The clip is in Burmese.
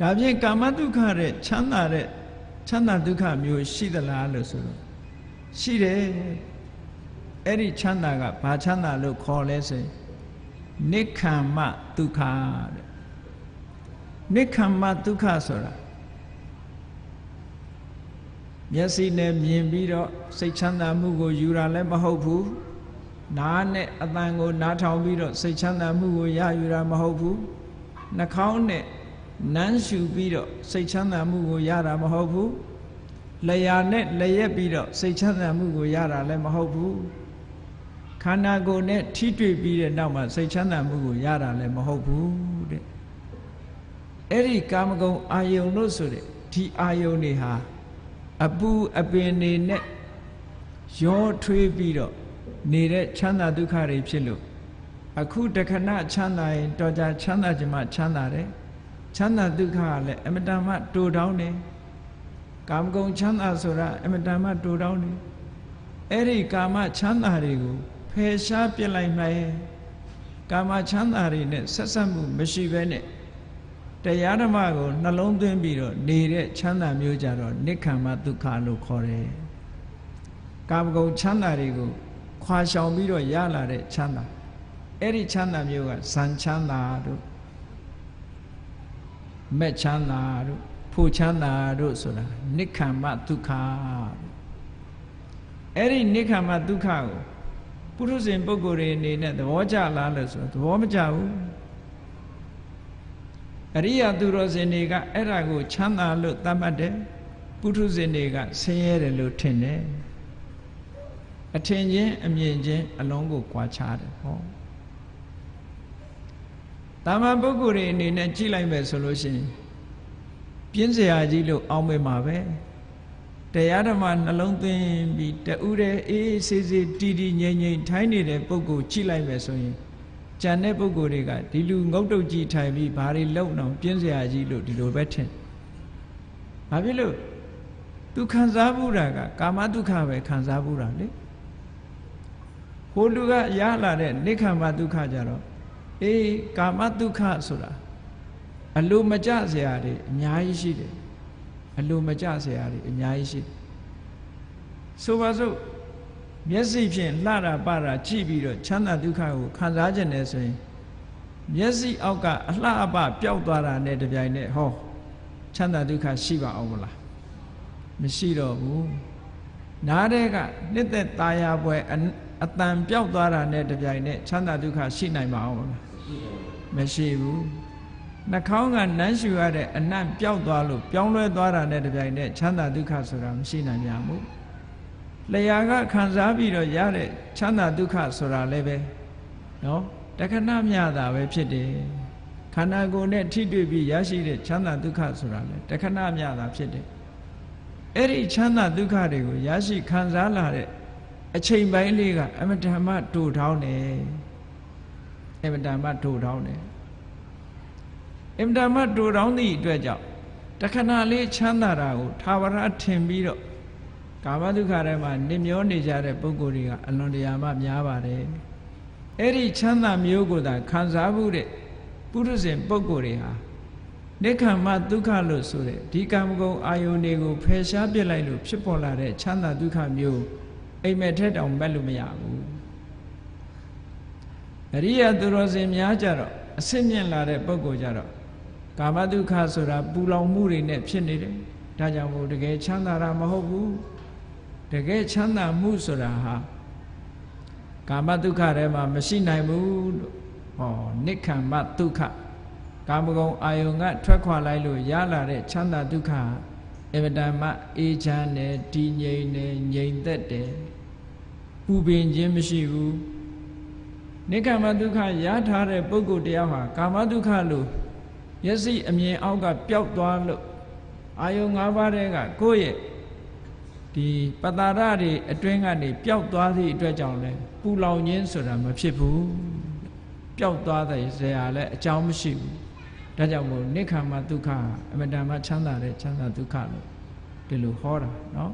ဒါဖြင့်ကာမဒုက္ခတဲ့ချမ်းသာတဲ့ချမ်းသာဒုက္ခမျိုးရှိသလားလို့ဆိုတော့ရှိတယ်အဲ့ဒီချမ်းသာကဘာချမ်းသာလို့ခေါ်လဲဆိုရင်နိခမ္မဒုက္ခတဲ့နိခမ္မဒုက္ခဆိုတာမျက်စိနဲ့မြင်ပြီးတော့စိတ်ချမ်းသာမှုကိုယူတာလည်းမဟုတ်ဘူးနားနဲ့အတန်ကိုနားထောင်ပြီးတော့စိတ်ချမ်းသာမှုကိုရယူတာမဟုတ်ဘူးနှာခေါင်းနဲ့ နမ်းရှူပြီးတော့စိတ်ချမ်းသာမှုကိုရတာမဟုတ်ဘူးလျာနဲ့လျက်ပြီးတော့စိတ်ချမ်းသာမှုကိုရတာလည်းမဟုတ်ဘူးခန္ဓာကိုယ်နဲ့ထိတွေ့ပြီးတဲ့နောက်မှာစိတ်ချမ်းသာမှုကိုရတာလည်းမဟုတ်ဘူးတဲ့အဲ့ဒီကာမဂုဏ်အာယုန်လို့ဆိုတဲ့ဒီအာယုန်တွေဟာအပူအပင်နေနဲ့ရောထွေးပြီးတော့နေတဲ့ချမ်းသာဒုက္ခတွေဖြစ်လို့အခုတခဏချမ်းသာရင်တော်ကြချမ်းသာခြင်းမှချမ်းသာတယ် ချမ်းသာဒုက္ခကလည်းအမတန်မှတူတောင်းတယ်ကာမဂုဏ်ချမ်းသာဆိုတာအမတန်မှတူတောင်းတယ်အဲ့ဒီကာမချမ်းသာတွေကိုဖယ်ရှားပြစ်လိုက်မှကာမချမ်းသာတွေနဲ့ဆက်ဆက်မှုမရှိဘဲနဲ့တရားဓမ္မကိုနှလုံးသွင်းပြီးတော့နေတဲ့ချမ်းသာမျိုးကြတော့နိက္ခမ္မဒုက္ခလို့ခေါ်တယ်ကာမဂုဏ်ချမ်းသာတွေကိုခွာရှောင်ပြီးတော့ရလာတဲ့ချမ်းသာအဲ့ဒီချမ်းသာမျိုးကဇန်ချမ်းသာတို့ မက်ချမ်းသာတို့ဖို့ချမ်းသာတို့ဆိုတာနိက္ခမ္မဒုက္ခအဲ့ဒီနိက္ခမ္မဒုက္ခကိုပုရုဇဉ်ပုဂ္ဂိုလ်တွေအနေနဲ့သဘောကျလားလို့ဆိုသဘောမကျဘူးအရိယသူတော်စင်တွေကအဲ့ဒါကိုချမ်းသာလို့သတ်မှတ်တယ်ပုထုဇဉ်တွေကဆင်းရဲတယ်လို့ထင်တယ်အထင်ချင်းအမြင်ချင်းအလုံးကိုကြွားချတယ်ဟော တာမန်ပုဂ္ဂိုလ်တွေအနေနဲ့ကြည့်လိုက်မယ်ဆိုလို့ရှိရင်ပြင်းစရာကြီးလို့အောင်းမေးမှာပဲတရားဓမ္မနှလုံးသွင်းပြီးတူတဲ့အေးဆေးဆေးတီတီငြိမ်ငြိမ်ထိုင်းနေတဲ့ပုဂ္ဂိုလ်ကြည့်လိုက်မယ်ဆိုရင်ကြံတဲ့ပုဂ္ဂိုလ်တွေကဒီလူငုတ်တုတ်ကြီးထိုင်ပြီးဘာတွေလုံအောင်ပြင်းစရာကြီးလို့ဒီလိုပဲထင်။ဘာဖြစ်လို့သူခံစားမှုတာကကာမဒုက္ခပဲခံစားမှုတာလေ။ဟိုလူကရလာတဲ့နိခမ္မဒုက္ခကြတော့ အေးကာမဒုက္ခဆိုတာအလိုမကျစရာတွေအများကြီးရှိတယ်အလိုမကျစရာတွေအများကြီးရှိတယ်ဆိုပါစို့မျက်စိဖြင့်လှတာပတာကြည့်ပြီးတော့ချမ်းသာဒုက္ခကိုခံစားခြင်းနဲ့ဆိုရင်မျက်စိအောက်ကအလှအပပျောက်သွားတာနဲ့တပြိုင်နက်ဟောချမ်းသာဒုက္ခရှိပါအောင်မလားမရှိတော့ဘူးနားတဲ့ကနှစ်သက်ตาရပွဲအတန်ပျောက်သွားတာနဲ့တပြိုင်နက်ချမ်းသာဒုက္ခရှိနိုင်ပါအောင်မလား မရှိဘူးနှာခေါင်းကနမ်းရှူရတဲ့အနံ့ပျောက်သွားလို့ပြောင်းလဲသွားတာနဲ့တပြိုင်နက်ချမ်းသာဒုက္ခဆိုတာမရှိနိုင်ကြဘူးလျာကခံစားပြီးတော့ရတဲ့ချမ်းသာဒုက္ခဆိုတာလည်းပဲနော်တခဏမြတာပဲဖြစ်တယ်ခန္ဓာကိုယ်နဲ့ထိတွေ့ပြီးရရှိတဲ့ချမ်းသာဒုက္ခဆိုတာလည်းတခဏမြတာဖြစ်တယ်အဲ့ဒီချမ်းသာဒုက္ခတွေကိုရရှိခံစားလာတဲ့အချိန်ပိုင်းလေးကအမတ္တမတူထောင်းတယ် အမတ္တမတူထောင်းတယ်အမတ္တမတူထောင်းသည့်အတွက်ကြောင့်တခဏလေးချမ်းသာတာကိုသာဝရထင်ပြီးတော့ကာမဒုက္ခထဲမှာနေမျောနေကြတဲ့ပုဂ္ဂိုလ်တွေကအလွန်တရာမှများပါတယ်အဲ့ဒီချမ်းသာမျိုးကိုသာခံစားမှုတဲ့ပုရုဇဉ်ပုဂ္ဂိုလ်တွေဟာနိခမ္မဒုက္ခလို့ဆိုတဲ့ဒီကာမဂုဏ်အာယုန်တွေကိုဖယ်ရှားပြစ်လိုက်လို့ဖြစ်ပေါ်လာတဲ့ချမ်းသာဒုက္ခမျိုးအိမ်မက်ထက်တောင်မက်လို့မရဘူး အရိယသူတော်စင်များကြတော့အစစ်မြင့်လာတဲ့ပုဂ္ဂိုလ်ကြတော့ကာမဒုက္ခဆိုတာပူလောင်မှုတွေနဲ့ဖြစ်နေတယ်ဒါကြောင့်မို့တကယ်ချမ်းသာတာမဟုတ်ဘူးတကယ်ချမ်းသာမှုဆိုတာဟာကာမဒုက္ခထဲမှာမရှိနိုင်ဘူးလို့ဟောနိက္ခမ္မဒုက္ခကာမဂုဏ်အာယုံကထွက်ခွာလိုက်လို့ရလာတဲ့ချမ်းသာဒုက္ခအမတန်မှအေးချမ်းတယ်တည်ငြိမ်တယ်ငြိမ်သက်တယ်ပူပင်ခြင်းမရှိဘူး နိက္ခမဒုက္ခရထားတဲ့ပုဂ္ဂိုလ်တယောက်ဟာကာမဒုက္ခလို့မျက်စိအမြင်အောက်ကပျောက်သွားလို့အာယုံ၅ပါးတည်းကကိုယ့်ရဲ့ဒီပတာရတွေအတွင်းကနေပျောက်သွားသည့်အတွက်ကြောင့်လဲပူလောင်ခြင်းဆိုတာမဖြစ်ဘူးပျောက်သွားတဲ့ဇရာလည်းအကြောင်းမရှိဘူးဒါကြောင့်မို့နိခမ္မဒုက္ခအမတန်မှချမ်းသာတဲ့ချမ်းသာဒုက္ခလို့ဒီလိုဟောတာเนาะ